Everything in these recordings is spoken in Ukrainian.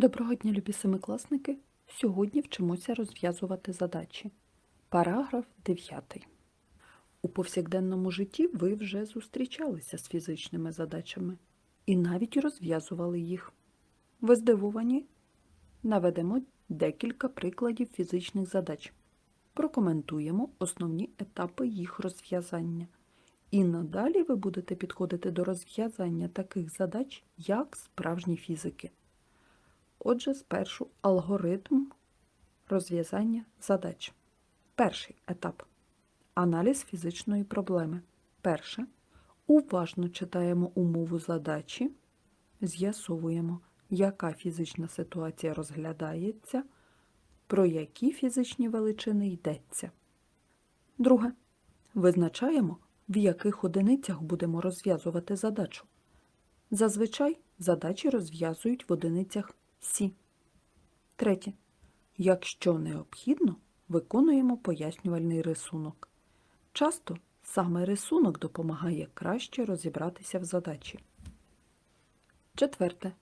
Доброго дня, любі семикласники! Сьогодні вчимося розв'язувати задачі. Параграф 9. У повсякденному житті ви вже зустрічалися з фізичними задачами і навіть розв'язували їх. Ви здивовані? Наведемо декілька прикладів фізичних задач. Прокоментуємо основні етапи їх розв'язання. І надалі ви будете підходити до розв'язання таких задач, як справжні фізики. Отже, спершу алгоритм розв'язання задач. Перший етап аналіз фізичної проблеми. Перше. Уважно читаємо умову задачі, з'ясовуємо, яка фізична ситуація розглядається, про які фізичні величини йдеться. Друге. Визначаємо, в яких одиницях будемо розв'язувати задачу. Зазвичай задачі розв'язують в одиницях Сі. Третє. Якщо необхідно, виконуємо пояснювальний рисунок. Часто саме рисунок допомагає краще розібратися в задачі. Четверте.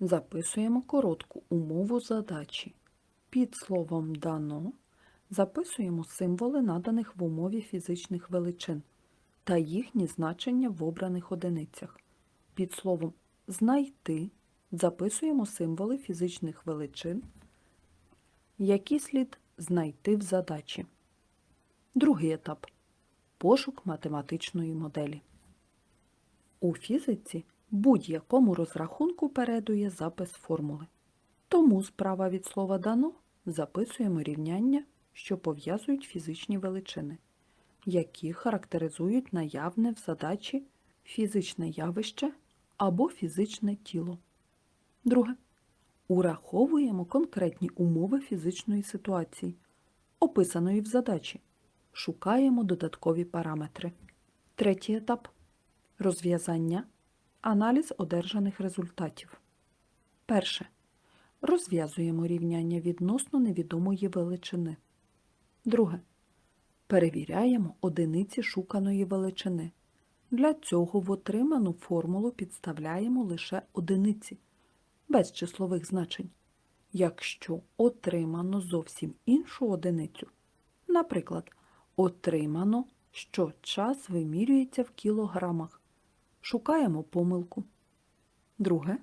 Записуємо коротку умову задачі. Під словом дано записуємо символи наданих в умові фізичних величин та їхні значення в обраних одиницях. Під словом знайти записуємо символи фізичних величин, які слід знайти в задачі. Другий етап пошук математичної моделі. У фізиці будь-якому розрахунку передує запис формули. Тому справа від слова дано записуємо рівняння, що пов'язують фізичні величини, які характеризують наявне в задачі фізичне явище або фізичне тіло. Друге. Ураховуємо конкретні умови фізичної ситуації, описаної в задачі. Шукаємо додаткові параметри. Третій етап розв'язання, аналіз одержаних результатів. Перше. Розв'язуємо рівняння відносно невідомої величини. Друге. Перевіряємо одиниці шуканої величини. Для цього в отриману формулу підставляємо лише одиниці без числових значень, якщо отримано зовсім іншу одиницю. Наприклад, отримано, що час вимірюється в кілограмах. Шукаємо помилку. Друге.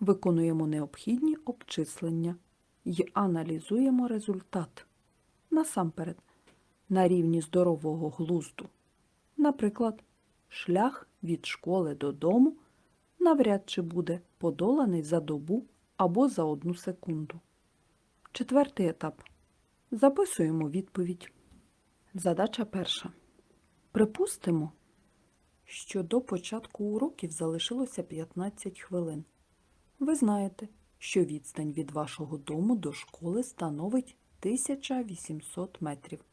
Виконуємо необхідні обчислення і аналізуємо результат. Насамперед, на рівні здорового глузду. Наприклад, шлях від школи додому навряд чи буде подоланий за добу або за одну секунду. Четвертий етап. Записуємо відповідь. Задача перша. Припустимо, що до початку уроків залишилося 15 хвилин. Ви знаєте, що відстань від вашого дому до школи становить 1800 метрів.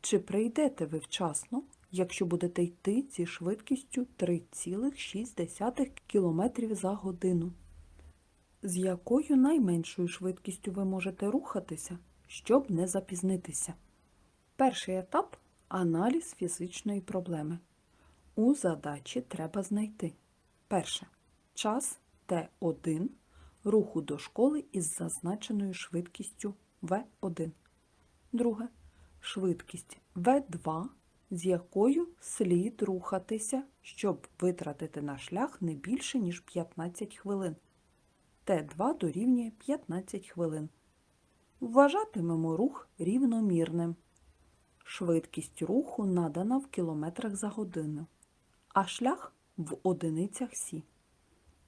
Чи прийдете ви вчасно, якщо будете йти зі швидкістю 3,6 км за годину? З якою найменшою швидкістю ви можете рухатися, щоб не запізнитися? Перший етап аналіз фізичної проблеми. У задачі треба знайти. Перше. Час Т1 руху до школи із зазначеною швидкістю В1. Друге. Швидкість В2, з якою слід рухатися, щоб витратити на шлях не більше, ніж 15 хвилин. Т2 дорівнює 15 хвилин. Вважатимемо рух рівномірним. Швидкість руху надана в кілометрах за годину, а шлях в одиницях Сі.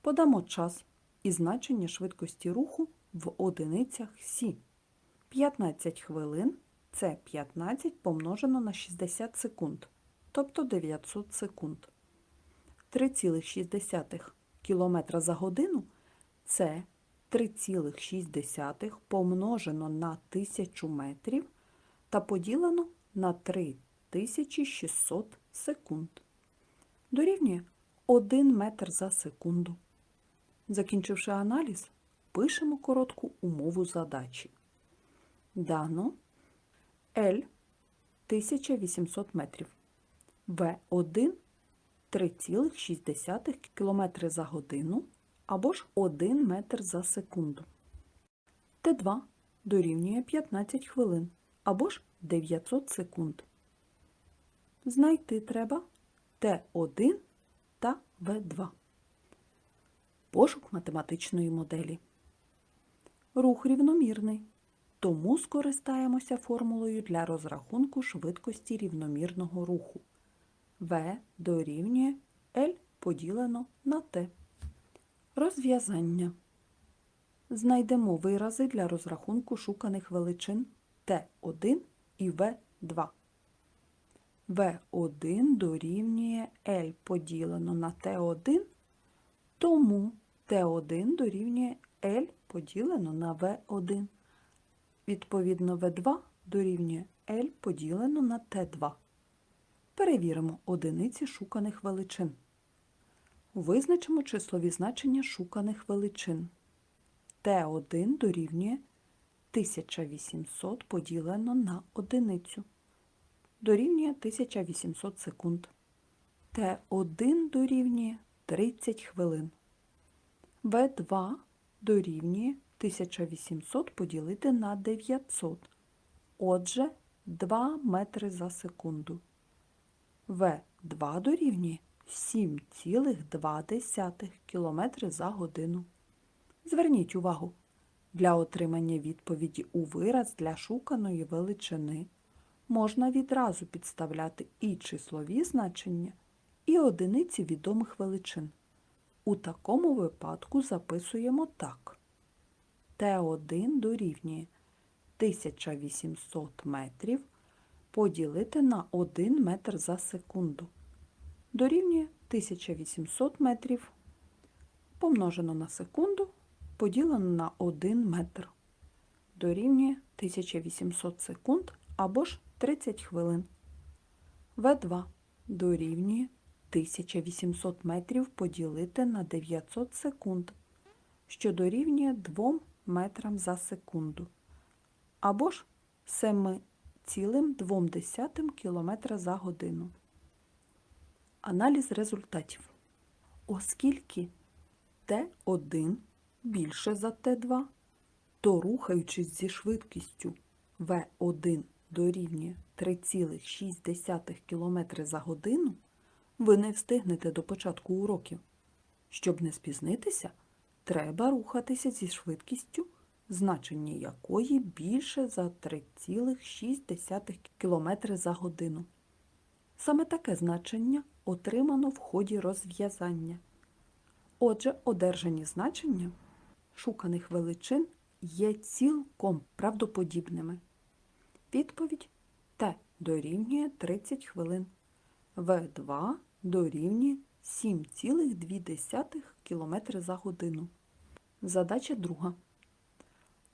Подамо час і значення швидкості руху в одиницях Сі. 15 хвилин це 15 помножено на 60 секунд, тобто 900 секунд. 3,6 км за годину це 3,6 помножено на 1000 метрів та поділено на 3600 секунд. Дорівнює 1 метр за секунду. Закінчивши аналіз, пишемо коротку умову задачі. Дано L 1800 метрів, В1 3,6 км за годину, або ж 1 метр за секунду. Т2 дорівнює 15 хвилин або ж 900 секунд. Знайти треба Т1 та В2. Пошук математичної моделі. Рух рівномірний, тому скористаємося формулою для розрахунку швидкості рівномірного руху. В дорівнює L поділено на T. Розв'язання. Знайдемо вирази для розрахунку шуканих величин Т1 і В2. В1 дорівнює L поділено на Т1, тому Т1 дорівнює L поділено на В1. Відповідно, В2 дорівнює L поділено на Т2. Перевіримо одиниці шуканих величин. Визначимо числові значення шуканих величин. Т1 дорівнює 1800 поділено на одиницю. Дорівнює 1800 секунд. Т1 дорівнює 30 хвилин. В2 дорівнює 1800 поділити на 900. Отже, 2 метри за секунду. В2 дорівнює 7,2 км за годину. Зверніть увагу, для отримання відповіді у вираз для шуканої величини можна відразу підставляти і числові значення, і одиниці відомих величин. У такому випадку записуємо так. Т1 дорівнює 1800 метрів поділити на 1 метр за секунду. Дорівнює 1800 метрів помножено на секунду поділено на 1 метр. Дорівнює 1800 секунд або ж 30 хвилин. В2 дорівнює 1800 метрів поділити на 900 секунд, що дорівнює 2 метрам за секунду, або ж 7,2 км за годину. Аналіз результатів. Оскільки Т1 більше за Т2, то рухаючись зі швидкістю В1 дорівнює 3,6 км за годину, ви не встигнете до початку уроків. Щоб не спізнитися, треба рухатися зі швидкістю, значення якої більше за 3,6 км за годину. Саме таке значення отримано в ході розв'язання. Отже, одержані значення шуканих величин є цілком правдоподібними. Відповідь Т дорівнює 30 хвилин. В2 дорівнює 7,2 км за годину. Задача друга.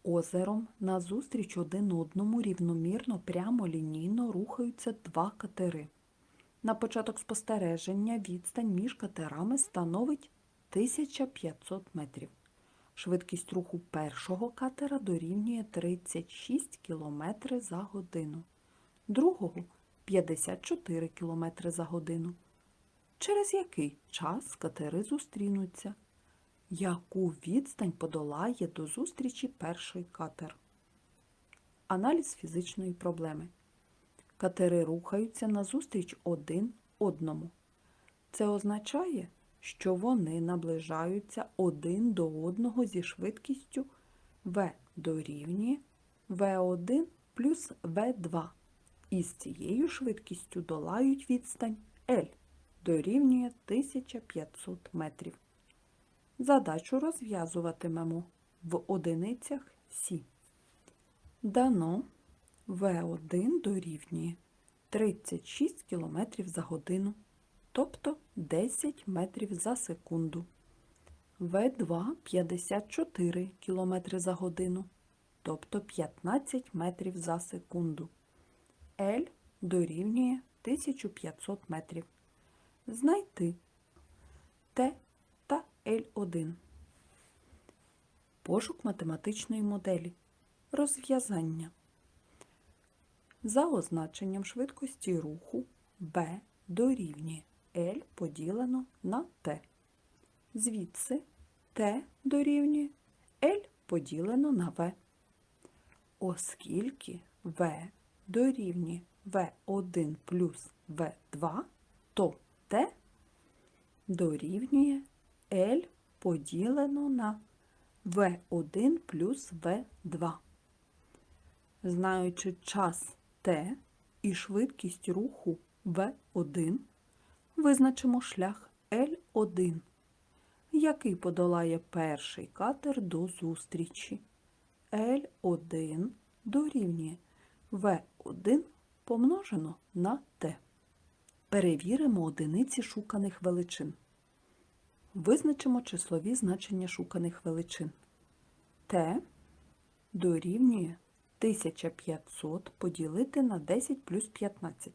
Озером назустріч один одному рівномірно прямолінійно рухаються два катери. На початок спостереження відстань між катерами становить 1500 метрів. Швидкість руху першого катера дорівнює 36 км за годину, другого 54 км за годину. Через який час катери зустрінуться? Яку відстань подолає до зустрічі перший катер? Аналіз фізичної проблеми. Катери рухаються назустріч один одному. Це означає, що вони наближаються один до одного зі швидкістю v дорівнює v1 плюс v2 і з цією швидкістю долають відстань L дорівнює 1500 метрів. Задачу розв'язуватимемо в одиницях Сі. Дано V1 дорівнює 36 км за годину, тобто 10 метрів за секунду. В2 54 км за годину, тобто 15 метрів за секунду. L дорівнює 1500 метрів. Знайти Т та L1. Пошук математичної моделі. Розв'язання. За означенням швидкості руху B дорівнює L поділено на T. Звідси Т дорівнює L поділено на В. Оскільки В дорівнює В1 плюс В2, то Т дорівнює L поділено на В1 плюс В2. Знаючи час Т і швидкість руху В1, визначимо шлях L1, який подолає перший катер до зустрічі. L1 дорівнює V1 помножено на T. Перевіримо одиниці шуканих величин. Визначимо числові значення шуканих величин. Т дорівнює 1500 поділити на 10 плюс 15.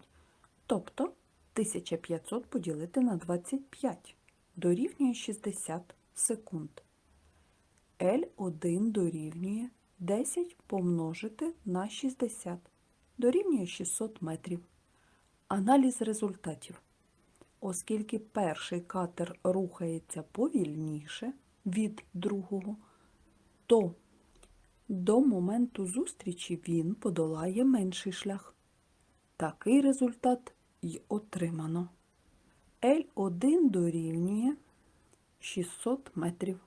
Тобто 1500 поділити на 25 дорівнює 60 секунд. L1 дорівнює 10 помножити на 60 дорівнює 600 метрів. Аналіз результатів. Оскільки перший катер рухається повільніше від другого, то до моменту зустрічі він подолає менший шлях. Такий результат й отримано. L1 дорівнює 600 метрів,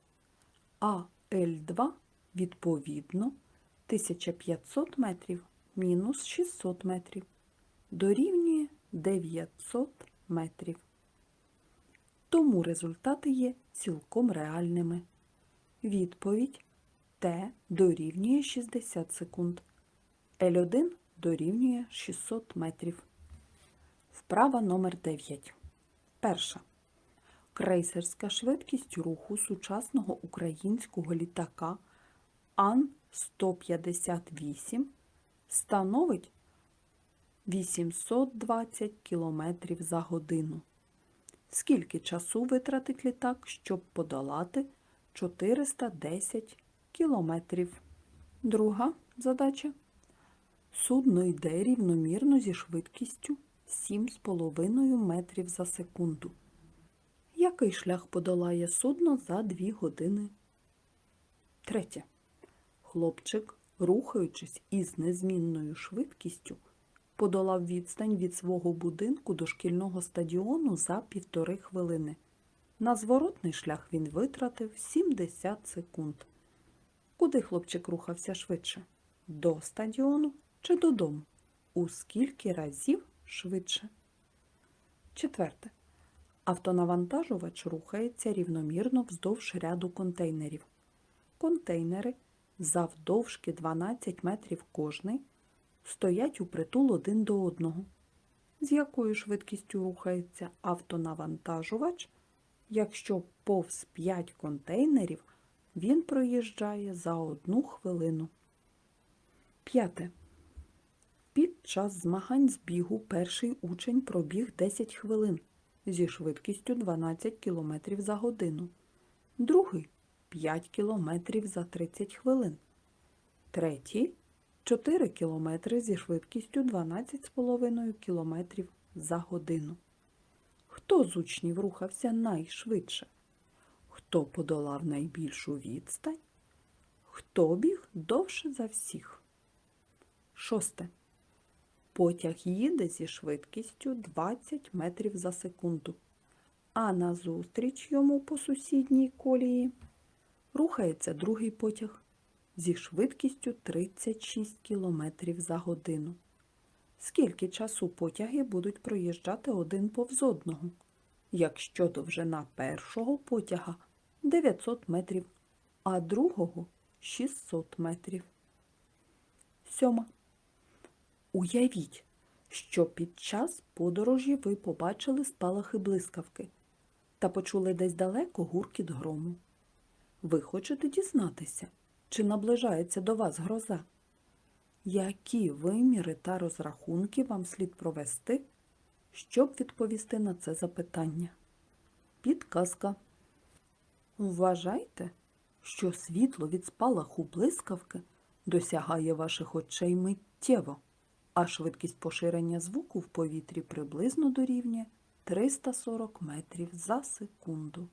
а L2 відповідно 1500 метрів мінус 600 метрів дорівнює 900 метрів. Тому результати є цілком реальними. Відповідь Т дорівнює 60 секунд. L1 дорівнює 600 метрів. Вправа номер 9. Перша. Крейсерська швидкість руху сучасного українського літака Ан-158 становить 820 км за годину. Скільки часу витратить літак, щоб подолати 410 кілометрів? Друга задача. Судно йде рівномірно зі швидкістю 7,5 метрів за секунду. Який шлях подолає судно за 2 години? Третє. Хлопчик, рухаючись із незмінною швидкістю, подолав відстань від свого будинку до шкільного стадіону за півтори хвилини. На зворотний шлях він витратив 70 секунд. Куди хлопчик рухався швидше? До стадіону чи додому? У скільки разів швидше? Четверте. Автонавантажувач рухається рівномірно вздовж ряду контейнерів. Контейнери завдовжки 12 метрів кожний стоять у притул один до одного. З якою швидкістю рухається автонавантажувач, якщо повз 5 контейнерів він проїжджає за одну хвилину. П'яте. Під час змагань з бігу перший учень пробіг 10 хвилин зі швидкістю 12 км за годину, другий 5 км за 30 хвилин, третій 4 км зі швидкістю 12,5 км за годину. Хто з учнів рухався найшвидше? Хто подолав найбільшу відстань? Хто біг довше за всіх? Шосте. Потяг їде зі швидкістю 20 метрів за секунду, а назустріч йому по сусідній колії рухається другий потяг зі швидкістю 36 км за годину. Скільки часу потяги будуть проїжджати один повз одного, якщо довжина першого потяга 900 метрів, а другого 600 метрів. Сьома. Уявіть, що під час подорожі ви побачили спалахи блискавки та почули десь далеко гуркіт грому. Ви хочете дізнатися, чи наближається до вас гроза? Які виміри та розрахунки вам слід провести, щоб відповісти на це запитання? Підказка. Вважайте, що світло від спалаху блискавки досягає ваших очей миттєво, а швидкість поширення звуку в повітрі приблизно дорівнює 340 метрів за секунду.